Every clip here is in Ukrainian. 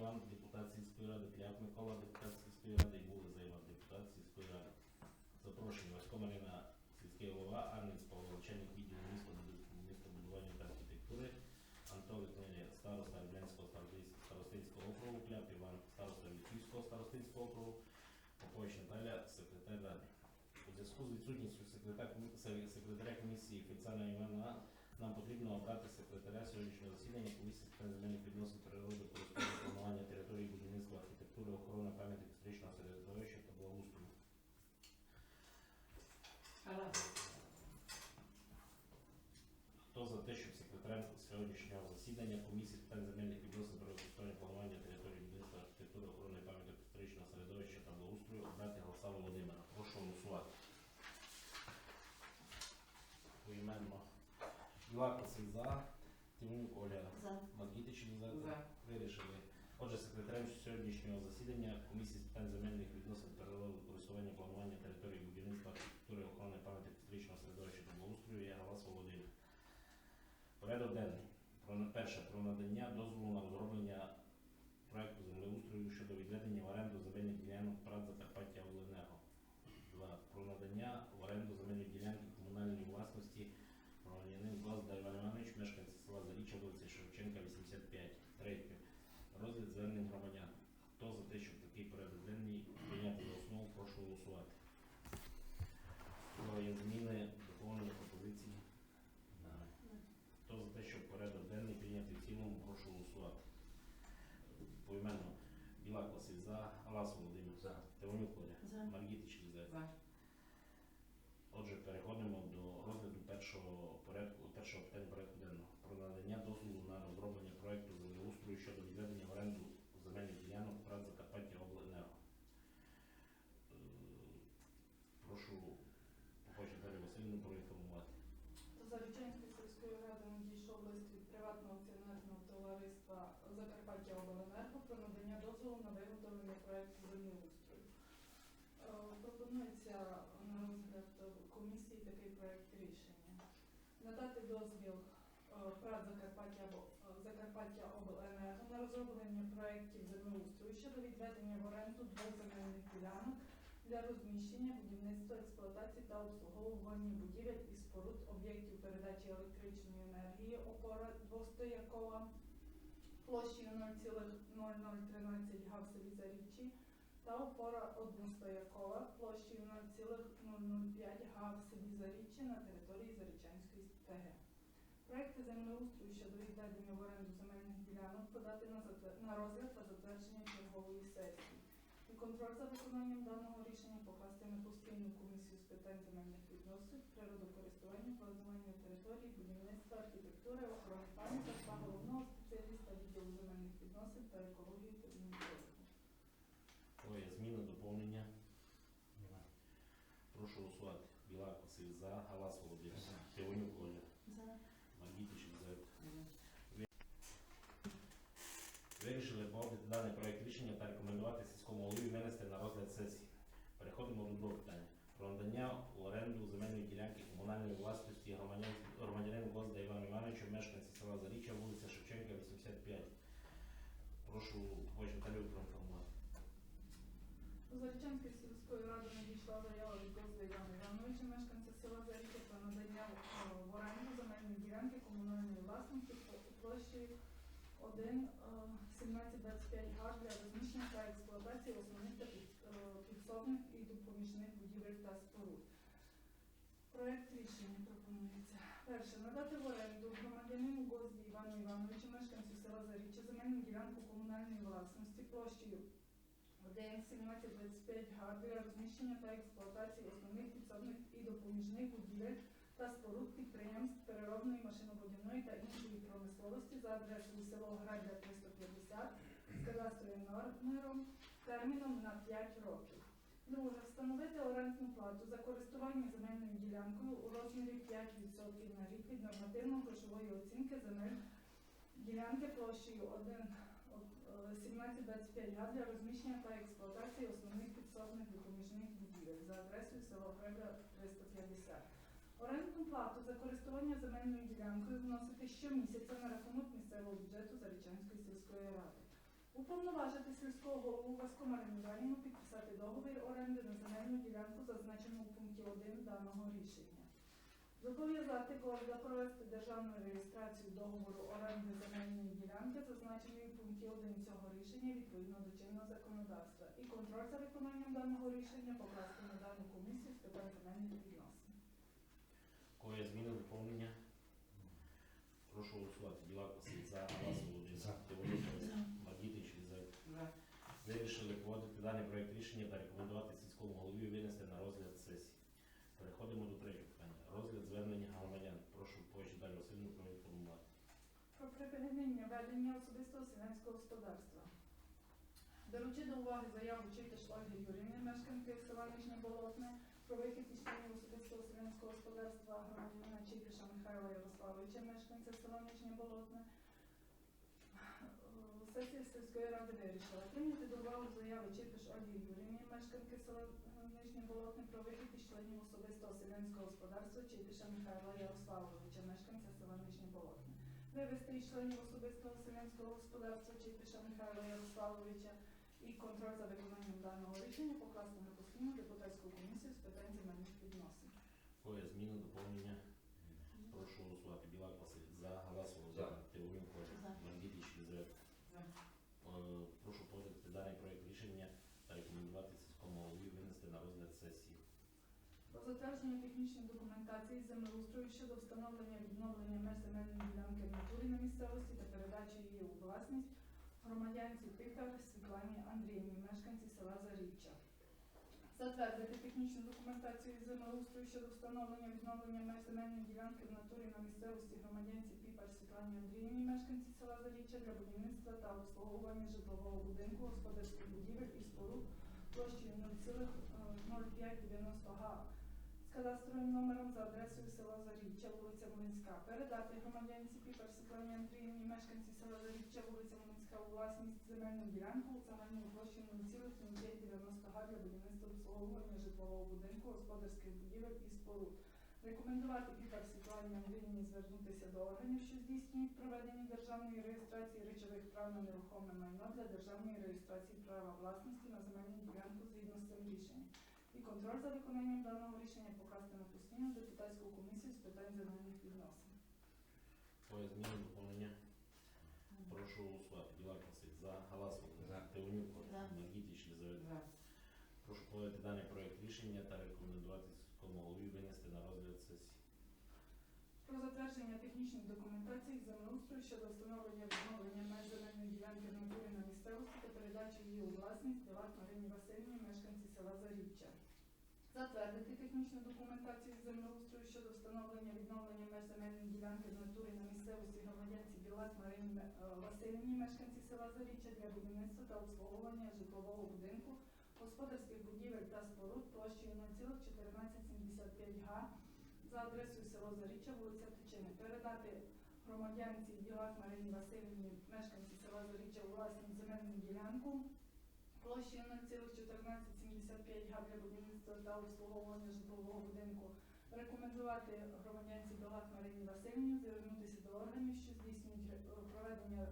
Іван, депутат сільської ради, Кляп Микола, депутат сільської ради і Були Займа, депутат сільської ради. Запрошені Васько Марина, сільський голова, Арнець Павло, начальник відділу містобудування та архітектури, Антолик Лелія, староста Армянського старостинського округу, Кляп Іван, староста Львівського старостинського округу, Попович Наталя, секретар ради. У зв'язку з відсутністю секретаря комісії Фельцана Івана нам потрібно обрати секретаря сьогоднішнього засідання комісії з земельних відносин природи, користування планування території будівництва, архітектури, охорони пам'яток історичного середовища та благоустрою. Хто за те, щоб секретарем сьогоднішнього засідання комісії з питань земельних відносин про використання планування території будівництва, архітектури, охорони пам'яток історичного середовища та благоустрою обрати Галса Володимира. Прошу голосувати. Поіменно. Василь за. Тимонюк Оля. За. Маргітич за. За. Вирішили. Отже, секретарем сьогоднішнього засідання комісії з питань земельних відносин природи, користування планування території архітектури, охорони пам'яті історичного середовища та благоустрою є Галас Володимир. Порядок денний. Перше про надання дозволу на розроблення проекту землеустрою щодо відведення в оренду земельних ділянок ПРАТ Закарпаття Оленерго. Два. Про надання в оренду земельної ділянки комунальної власності громадянин Глазда Іван Іванович, мешканець села Заріччя, вулиця Шевченка, 85. Третє. Розгляд звернень громадян. Хто за те, щоб такий порядок денний прийняти за основу, прошу голосувати. Хто є зміни, доповнення пропозиції? Немає. Хто за те, щоб порядок денний прийняти в цілому, прошу голосувати. Поіменно. Білак Василь за, Алас Володимир за, Тевонюк Оля, За. Маргітич за. За. Отже, переходимо до розгляду першого порядку, першого питання порядку денного про надання дозволу на розроблення проекту землеустрою щодо відведення в оренду земельних ділянок ПРАТ Закарпаття Обленерго. Е, Прошу Попочу Дар'ю Васильівну проінформувати. До Зарічанської сільської ради надійшов лист від приватного акціонерного товариства Закарпаття Обленерго про надання дозволу на виготовлення проекту землеустрою. Е, Пропонується на розгляд комісії такий проект рішення. Надати дозвіл е, ПРАТ Закарпаття або е, Закарпаття Розроблення проєктів землеустрою щодо відведення в оренду двох земельних ділянок для розміщення, будівництва, експлуатації та обслуговування будівель і споруд об'єктів передачі електричної енергії опора двостоякова площею 0,0013 га в селі Заріччі та опора одностоякова площею 0,005 га в селі Заріччі на території Зарічанської ТГ. Проекти землеустрою щодо відведення в оренду земельних ділянок подати на розгляд та затвердження чергової сесії. І контроль за виконанням даного рішення покласти на постійну комісію з питань земельних відносин, природокористування, планування території, будівництва, архітектури, охорони пам'яток та головного спеціаліста відділу земельних відносин та екології та моніторингу. Троє зміни, доповнення. Немає. Прошу голосувати. Білак Василь за, Галас Володимир, Тевонюк Оля, За. Маргітич за. Вирішили погодити даний проект рішення та рекомендувати сільському голові винести на розгляд сесії. Переходимо до другого питання. Про надання у оренду земельної ділянки комунальної власності громадян, громадянину Гозда Івану Івановичу, мешканці села Заріччя, вулиця Шевченка, 85. Прошу Войч Наталію проінформувати. До Зарічанської сільської ради надійшла заява від Гозда Івана Івановича, мешканця села Заріччя, про надання е, в оренду земельної ділянки комунальної власності площі 1 е, 1725 га для розміщення та експлуатації основних та під- е, підсобних і допоміжних будівель та споруд. Проект рішення пропонується. Перше. Надати в оренду громадянину Гозді Івану Івановичу, мешканцю села Заріччя, земельну ділянку комунальної власності площею 1 1725 га для розміщення та експлуатації основних підсобних і допоміжних будівель та споруд підприємств переробної машинобудівної та іншої промисловості за адресою село Градя 350 з кадастровим номером терміном на 5 років. Друге. Встановити орендну плату за користування земельною ділянкою у розмірі 5% на рік від нормативно-грошової оцінки земель ділянки площею 1 1725 га для розміщення та експлуатації основних підсобних допоміжних будівель за адресою село Гребля 350. Орендну плату плату за користування земельною ділянкою вносити щомісяця на рахунок місцевого бюджету Зарічанської сільської ради. Уповноважити сільського голову Васько Марину підписати договір оренди на земельну ділянку, зазначену у пункті 1 даного рішення. Зобов'язати КОРДа провести державну реєстрацію договору оренди земельної ділянки, зазначеної у пункті 1 цього рішення відповідно до чинного законодавства. І контроль за виконанням даного рішення покласти на дану комісію з питань земельних відносин. Кого є зміни, доповнення? Вирішили погодити даний проект рішення та рекомендувати сільському голові винести на розгляд сесії. Переходимо до третього питання. Розгляд звернення громадян. Прошу позже Далі Васильівну проінформувати. Про припинення ведення особистого селянського господарства. Беручи до уваги заяву Читиш Ольги Юрівни, мешканки села Нижнє Болотне, про вихід із членів особистого селянського господарства громадянина Читиша Михайла Ярославовича, мешканця села Нижнє Болотне, Сесія сільської ради вирішила прийняти до уваги заяви Читиш Ольги Юрівни, мешканки села е, Нижнє Болотне, про вихід із членів особистого селянського господарства Читиша Михайла Ярославовича, мешканця села Нижнє Болотне вивести із членів особистого селянського господарства Чіпіша Михайла Ярославовича і контроль за виконанням даного рішення покласти на постійну депутатську комісію з питань земельних відносин. Зміни, доповнення? Прошу голосувати. Білак Василь за, Галас Володимир, Тимонюк Маргітич Лізет. Е, Прошу погодити даний проект рішення та рекомендувати сільському голові винести на розгляд сесії. Про затвердження технічної документації землеустрою щодо встановлення відновлення меж земельної ділянки в натурі на місцевості та передачі її у власність громадянці Пихар Світлані Андріївні, мешканці села Заріччя. Затвердити технічну документацію землеустрою щодо встановлення відновлення меж земельної ділянки в натурі на місцевості громадянці Піпар Світлані Андріївні, мешканці села Заріччя для будівництва та обслуговування житлового будинку, господарських будівель і споруд площею 0,0590 га з кадастровим номером за адресою села Заріччя, вулиця Волинська. Передати громадянці Піпер Світлані Андріївні, мешканці села Заріччя, вулиця Волинська у власність земельну ділянку загальною площею 0,0590 га для будівництва обслуговування житлового будинку, господарських будівель і споруд. Рекомендувати Піпер Світлані звернутися до органів, що здійснюють проведення державної реєстрації речових прав на нерухоме майно для державної реєстрації права власності на земельну ділянку з і контроль за виконанням даного рішення покласти на постійну депутатську комісію з питань земельних відносин. Кого є зміни, доповнення? Прошу голосувати. Василь за, Галас Володимир, За. Тимонюк За. Маргітич Лізет. Прошу погодити даний проект рішення та рекомендувати сільському голові винести на розгляд сесії. Про затвердження технічної документації з землеустрою щодо встановлення відновлення меж земельної ділянки в на місцевості та передачі її у власність Білак Марині Васильівні, мешканці села Заріччя. Затвердити технічну документацію з землеустрою щодо встановлення відновлення меж земельної ділянки в натурі на місцевості громадянці Білак Марині е, Васильівні, мешканці села Заріччя для будівництва та обслуговування житлового будинку, господарських будівель та споруд площею 0,1475 га за адресою село Заріччя, вулиця Тичини. Передати громадянці Білак Марині Васильівні, мешканці села Заріччя, у власність земельну ділянку площею 0,1475 га для та обслуговування житлового будинку. Рекомендувати громадянці Білак Марині Васильівні звернутися до органів, що здійснюють проведення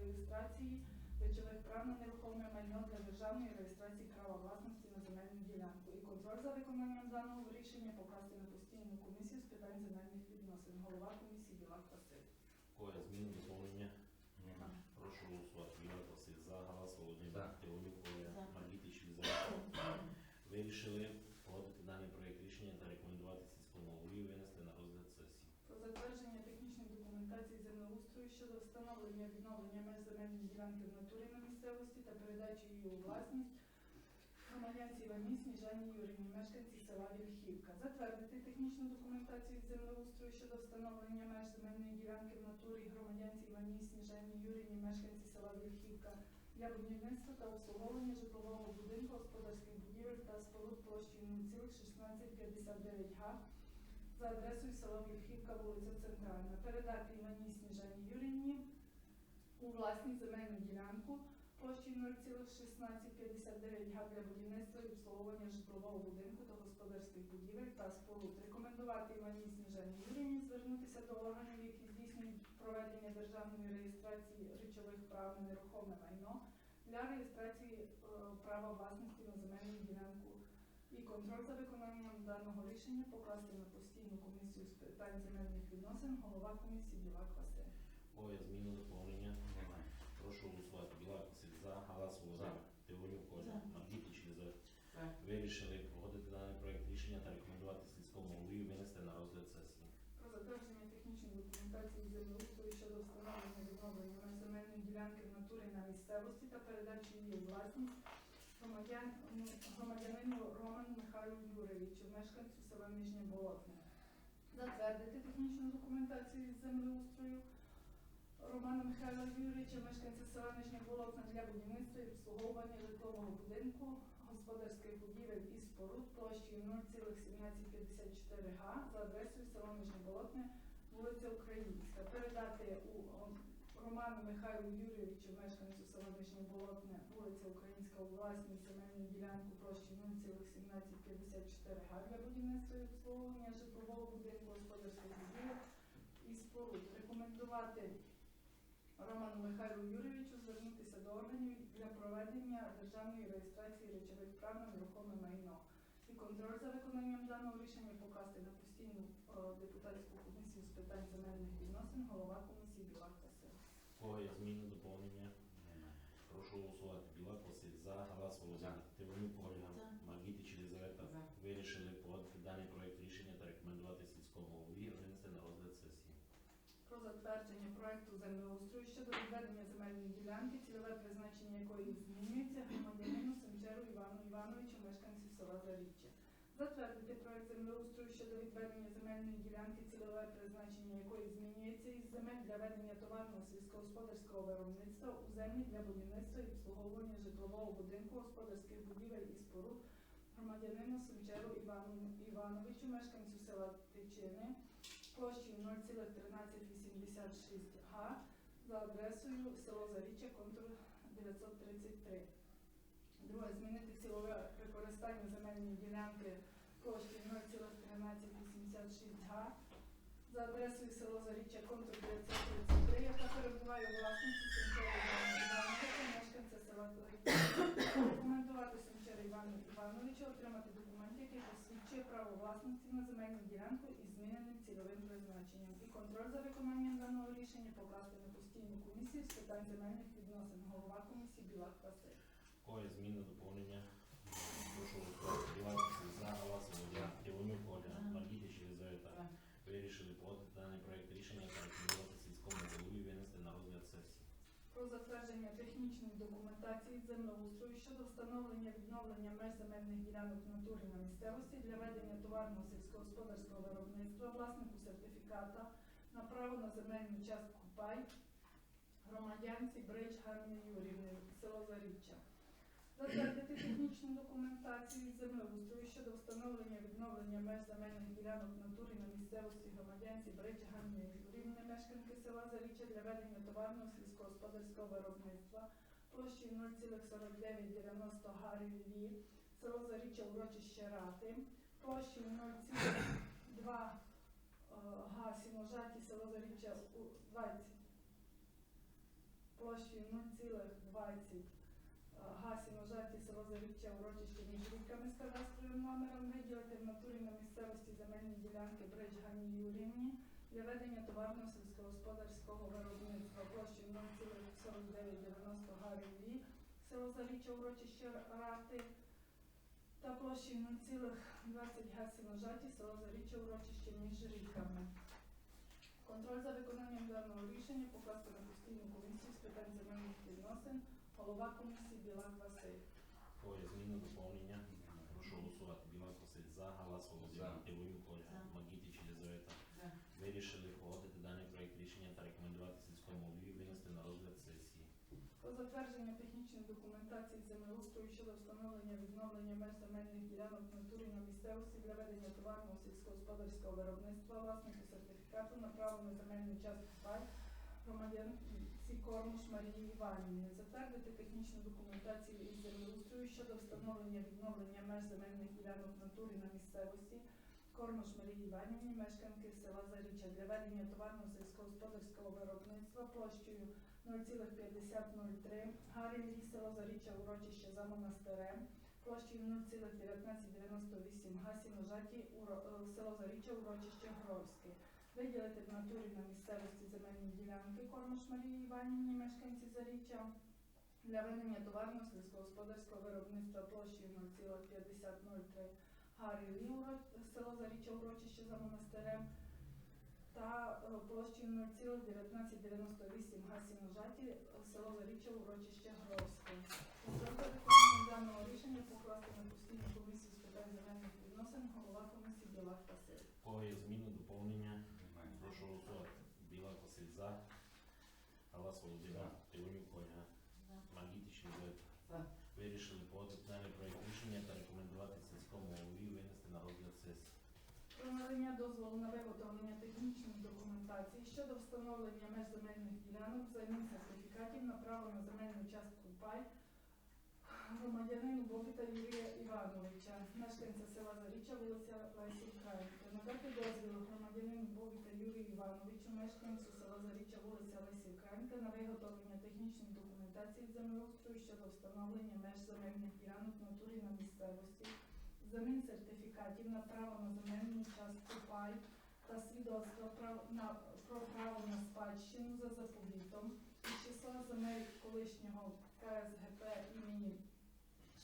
реєстрації речових прав на нерухоме майно для державної реєстрації права власності на земельну ділянку і контроль за виконанням даного рішення покласти на постійну комісію з питань земельних відносин. Голова комісії Білак Василь. Кого є зміни, доповнення? Нема. Прошу голосувати. Білак Василь за, Галас За. Володимир, Тимонюк За. Маргітич Лізет. Вирішили погодити даний проект рішення та рекомендувати сільському голові винести на розгляд сесії. Про затвердження технічної документації землеустрою щодо встановлення відновлення земельної ділянки в натурі на місцевості та передачі її у власність громадянці Івані Сніжані Юрівні, мешканці села Вільхівка. Затвердити технічну документацію з землеустрою щодо встановлення меж земельної ділянки в натурі громадянці Івані Сніжані Юрівні, мешканці села Вільхівка для будівництва та обслуговування житлового будинку, господарських будівель та споруд площею 0,1659 га за адресою село Вільхівка, вулиця Центральна. Передати Івані Сніжані Юрівні у власність земельну ділянку площею 0,1659 га для будівництва і обслуговування житлового будинку та господарських будівель та споруд. Рекомендувати Іваній Сніжані Юріївні звернутися до органів, які здійснюють проведення державної реєстрації речових прав на нерухоме майно для реєстрації е, права власності на земельну ділянку і контроль за виконанням даного рішення покласти на постійну комісію з питань земельних відносин голова комісії Білак Василь. О, зміни доповнення. Немає. Прошу голосувати. Білак Василь за, Галас Володимир, Тимонюк Оля, За. Маркітич Лізавета. За. Вирішили погодити даний проект рішення та рекомендувати сільському голові винести на розгляд сесії. Про затвердження документації землеустрою щодо встановлення відновлення земельної ділянки в натурі на місцевості та передачі її у власність громадян, ну, громадянину Роману Михайлу Юрійовичу, мешканцю села Нижнє Болотне. Затвердити технічну документацію із землеустрою Романа Михайла Юрійовича, мешканця села Нижнє Болотне для будівництва і обслуговування житлового будинку, господарських будівель і споруд площею 0,1754 га за адресою село Нижнє Болотне, вулиця Українська. Передати у Роману Михайлу Юрійовичу, мешканцю села Болотне, вулиця Українська, у власність земельну ділянку площею 0,1754 га для будівництва і обслуговування житлового будинку, господарських будівель і споруд. Рекомендувати Роману Михайлу Юрійовичу звернутися до органів для проведення державної реєстрації речових прав на нерухоме майно і контроль за виконанням даного рішення покласти на постійну депутатську питань земельних відносин, голова комісії Білак Василь. Кого є зміни доповнення? Немає. Прошу голосувати. Білак Василь за, Галас Володимир, Тимонюк Ольга, За. Маркітич Лізавета. Вирішили погодити даний проект рішення та рекомендувати сільському голові винести на розгляд сесії. Про затвердження проекту землеустрою щодо відведення земельної ділянки, цільове призначення якої змінюється громадянину Семчеру Івану Івановичу, мешканцю села Заріччя. Затвердити проект землеустрою щодо відведення земельної ділянки, цільове призначення якої змінюється із земель для ведення товарного сільськогосподарського виробництва у землі для будівництва і обслуговування житлового будинку, господарських будівель і споруд громадянину Семчеру Івану Івановичу, мешканцю села Тичини, площею 0,1386 га за адресою село Заріччя, контур 933. Друге, змінити цільове використання земельної ділянки площею 0,1386 га за адресою село Заріччя, контур 933, яка перебуває у власності Сенчера Івана Івановича, мешканця села Заріччя. Рекомендувати Сенчера Івану Івановичу отримати документ, який посвідчує право власності на земельну ділянку із зміненим цільовим призначенням. І контроль за виконанням даного рішення покласти на постійну комісію з питань земельних відносин. Голова комісії Білак Василь. Є зміни доповнення? Прошу голосувати. За, Тимонюк Ольга, За. Маркітич Лізавета. Вирішили погодити даний проект рішення та рекомендувати сільському голові винести на розгляд сесії. Про затвердження технічної документації землеустрою щодо встановлення відновлення меж земельних ділянок в натурі на місцевості для ведення товарного сільськогосподарського виробництва, власнику сертифіката на право на земельну частку пай громадянці Брич Ганні Юрівни, село Заріччя. Затвердити технічну документацію землеустрою щодо встановлення відновлення меж земельних ділянок в натурі на місцевості громадянці Брич Ганні Юрівни, мешканки села Заріччя для ведення товарного сільськогосподарського виробництва площею 0,4990 га Львів, село Заріччя, урочище Рати, площею 0,2 е, га Сіножаті, село Заріччя, у- 20, площею 0,20 Гасі нажаті село Заріччя урочище між ріками з кадастровим номером виділити в натурі на місцевості земельні ділянки Брич Гані Юрівні для ведення товарного сільськогосподарського виробництва площею 0,4990 га село Заріччя урочище Рати та площею 0,20 га Сіножаті, село Заріччя урочище між ріками. Контроль за виконанням даного рішення покласти на постійну комісію з питань земельних відносин Голова комісії Білак Василь. Кого зміни доповнення? Прошу голосувати. Білак Василь за, Галас Володимир, За. Маркітич Лізавета. За. Вирішили погодити даний проект рішення та рекомендувати сільському голові винести на розгляд сесії. Про затвердження технічної документації землеустрою щодо встановлення відновлення меж земельних ділянок натурі на місцевості для ведення товарного сільськогосподарського виробництва, власнику сертифікату на право на земельну частку пай громадянці Кормуш Марії Іванівни. Затвердити технічну документацію із землеустрою щодо встановлення відновлення меж земельних ділянок в натурі на місцевості Кормуш Марії Іванівні, мешканки села Заріччя для ведення товарного сільськогосподарського виробництва площею 0,5003 Гарілі, село Заріччя, урочище за монастирем, площею 0,1998 Гасіножаті, уро- е, село Заріччя, урочище Гровське. Виділити в натурі на місцевості земельні ділянки Кормуш Марії Іванівні, мешканці Заріччя, для ведення товарного сільськогосподарського виробництва площею 0,5003 Гарілі, уро- село Заріччя, урочище за монастирем, та е, площею 0,1998 Гасіножаті, село Заріччя, урочище Гровське. За даного рішення покласти на постійну комісію з питань земельних відносин голова комісії Білак Василь. У Кого є зміни, доповнення? Прошу голосувати. Біла Василь за. Галас Володимир. Тимонюк Ольга. Магітичний. Вирішили подати даний проєкт рішення та рекомендувати сільському голові винести на розгляд сесії. Про надання дозволу на виготовлення технічної документації щодо встановлення меж земельних ділянок взамін сертифікатів на право на земельну частку пай громадянину Бобіта Юрія Івановича, мешканця села Заріччя, вулиця Лесі Українки. Надати дозвіл громадянину Бобіта Юрію Івановичу, мешканцю села Заріччя, вулиця Лесі Українки, на виготовлення технічної документації землеустрою щодо встановлення меж земельних ділянок натурі на місцевості замін сертифікатів на право на земельну частку пай та свідоцтва про право на спадщину за заповітом із числа земель колишнього КСГП імені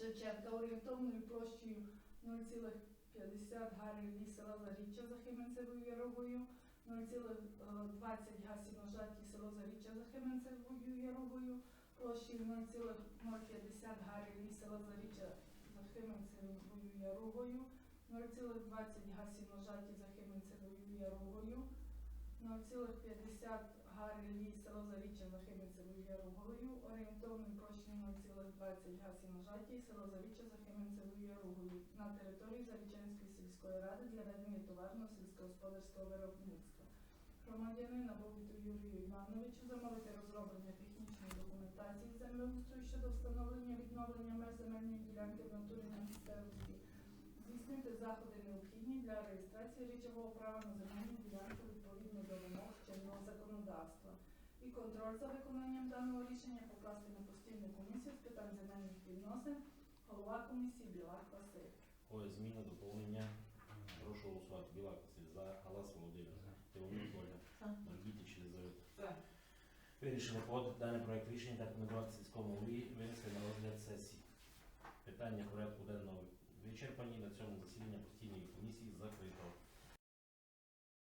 Шевченка орієнтовною площею 0,50 гарів села Заріччя за Хименцевою Яровою, 0,20 га сіножаті село Заріччя за Хименцевою Яровою, площею 0,050 гарів села Заріччя за Хименцевою Яровою, 0,20 га сіножаті за Хименцевою Яровою, 0,50 гарі село Заріччя за Хименцевою Яровою, орієнтовною площею 0,20 га сіножаті село Заріччя за Хименцевою на території Зарічанської сільської ради для ведення товарного сільськогосподарського виробництва. Громадянина Бобіту Юрію Івановичу замовити розроблення технічної документації землеустрою щодо встановлення відновлення меж земельної ділянки в натурі на місцевості, здійснити заходи необхідні для реєстрації речового права на земельну законодавства. І контроль за виконанням даного рішення покласти на постійну комісію з питань земельних відносин, голова комісії Білак Василь. Є зміни, доповнення? Прошу голосувати. Біла Василь за. Галас Володимир. Теомір Тимонюк Ольга. Магітичний за. Вирішили подати даний проект рішення та рекомендувати сільському голові винести на розгляд сесії. Питання порядку денного вичерпані. На цьому засідання постійної комісії закрито.